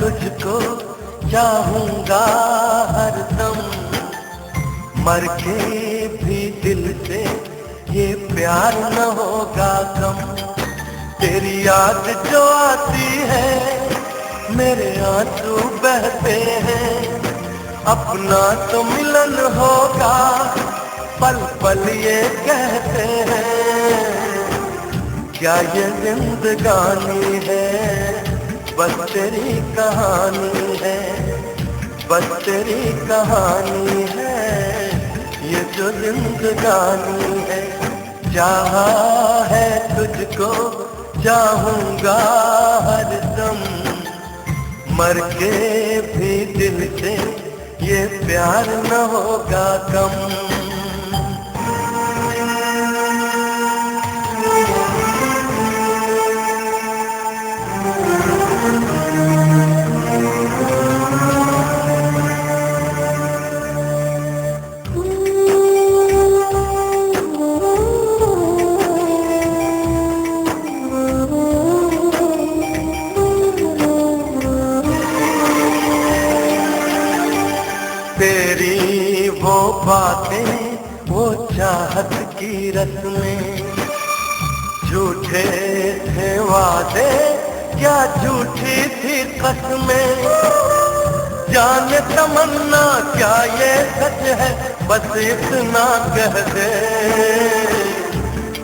तुझको चाहूँगा हरदम मर के भी दिल से ये प्यार न होगा कम तेरी याद जो आती है, मेरे आँसू बहते हैं। अपना तो मिलन होगा, पल पल ये कहते हैं। क्या ये जिंदगानी है? बस तेरी कहानी है, बस तेरी कहानी है। ये जो जिंदगानी है, चाहा है तुझको, चाहूँगा हरदम मर के भी दिल से ये प्यार न होगा कम। बातें, वो चाहत की रस्में। झूठे थे वादे, क्या झूठी थी कसमें? जाने तमन्ना, क्या ये सच है? बस इतना कह दे।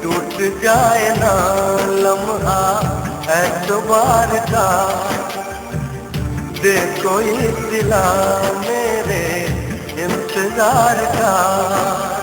टूट जाए ना लम्हा एतबार का दे कोई मेरे इंतज़ार का।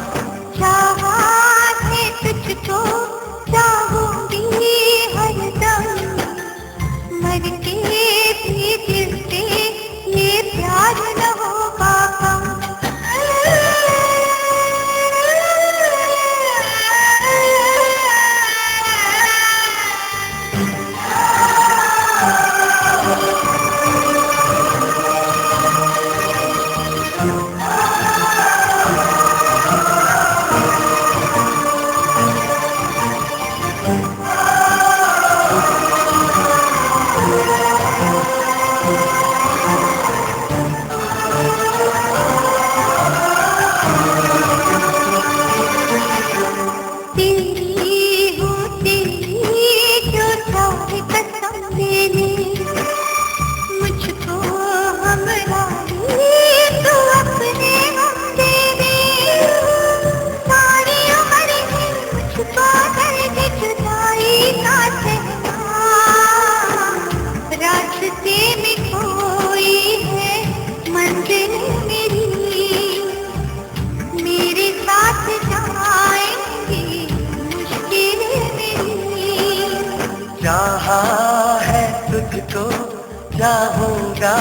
चाहूँगा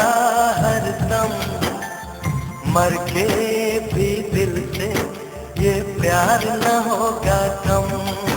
हरदम मर के भी दिल से ये प्यार न होगा कम।